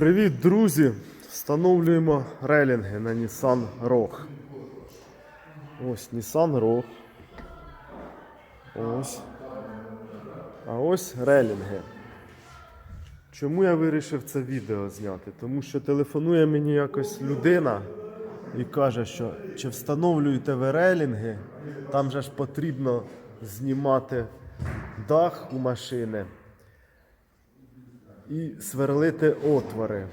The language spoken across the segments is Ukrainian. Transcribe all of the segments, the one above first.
Привіт, друзі! Встановлюємо релінги на Nissan Rogue. Ось Nissan Rogue. Ось. А ось релінги. Чому я вирішив це відео зняти? Тому що телефонує мені якось людина і каже, що чи встановлюєте ви релінги, там же ж потрібно знімати дах у машини і сверлити отвори.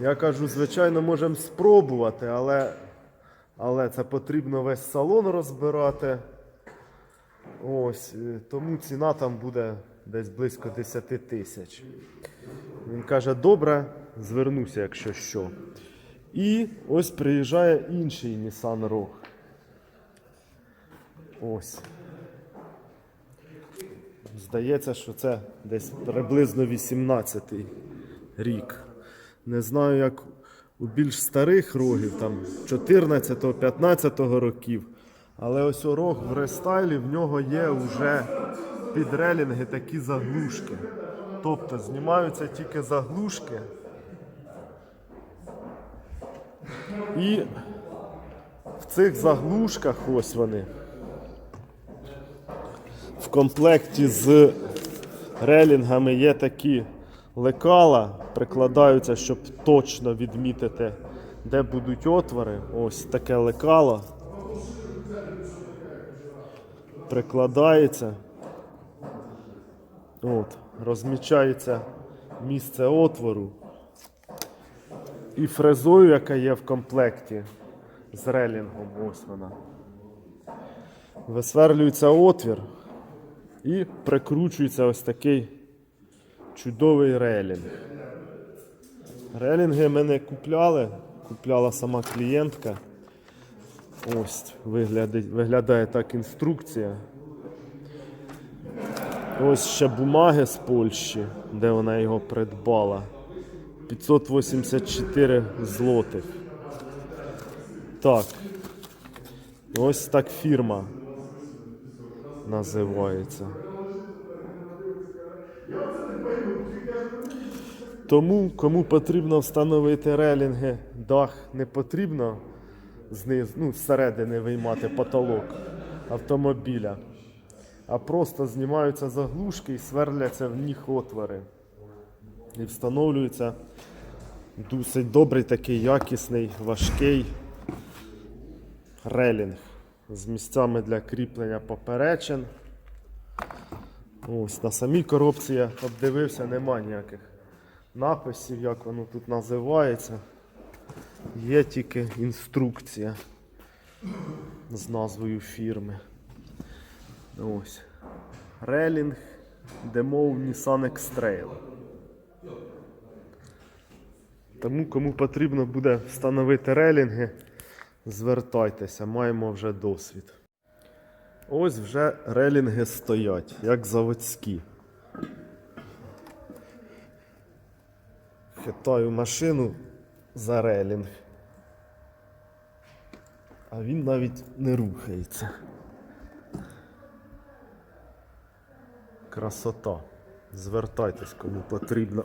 Я кажу, звичайно, можемо спробувати, але, але це потрібно весь салон розбирати. Ось, е, тому ціна там буде десь близько 10 тисяч. Він каже, добре, звернуся, якщо що. І ось приїжджає інший Nissan Rogue. Ось. Здається, що це десь приблизно 18-й рік. Не знаю, як у більш старих рогів, там 14-15 років. Але ось у рог в рестайлі в нього є вже під релінги такі заглушки. Тобто знімаються тільки заглушки. І в цих заглушках ось вони. В комплекті з релінгами є такі лекала, прикладаються, щоб точно відмітити, де будуть отвори. Ось таке лекало. Прикладається. От, розмічається місце отвору. І фрезою, яка є в комплекті з релінгом, ось вона. Висверлюється отвір і прикручується ось такий чудовий релінг. Релінги ми не купляли, купляла сама клієнтка. Ось виглядає, виглядає так інструкція. Ось ще бумаги з Польщі, де вона його придбала. 584 злотих. Так. Ось так фірма називається. Тому, кому потрібно встановити релінги, дах не потрібно знизу, ну, зсередини виймати потолок автомобіля, а просто знімаються заглушки і сверляться в них отвори. І встановлюється досить добрий такий якісний, важкий релінг з місцями для кріплення поперечин. Ось на самій коробці я обдивився, нема ніяких написів, як воно тут називається. Є тільки інструкція з назвою фірми. Ось. Релінг Demov Nissan X-Trail. Тому кому потрібно буде встановити релінги, звертайтеся, маємо вже досвід. Ось вже релінги стоять, як заводські. Хитаю машину за релінг. А він навіть не рухається. Красота. Звертайтесь, кому потрібно.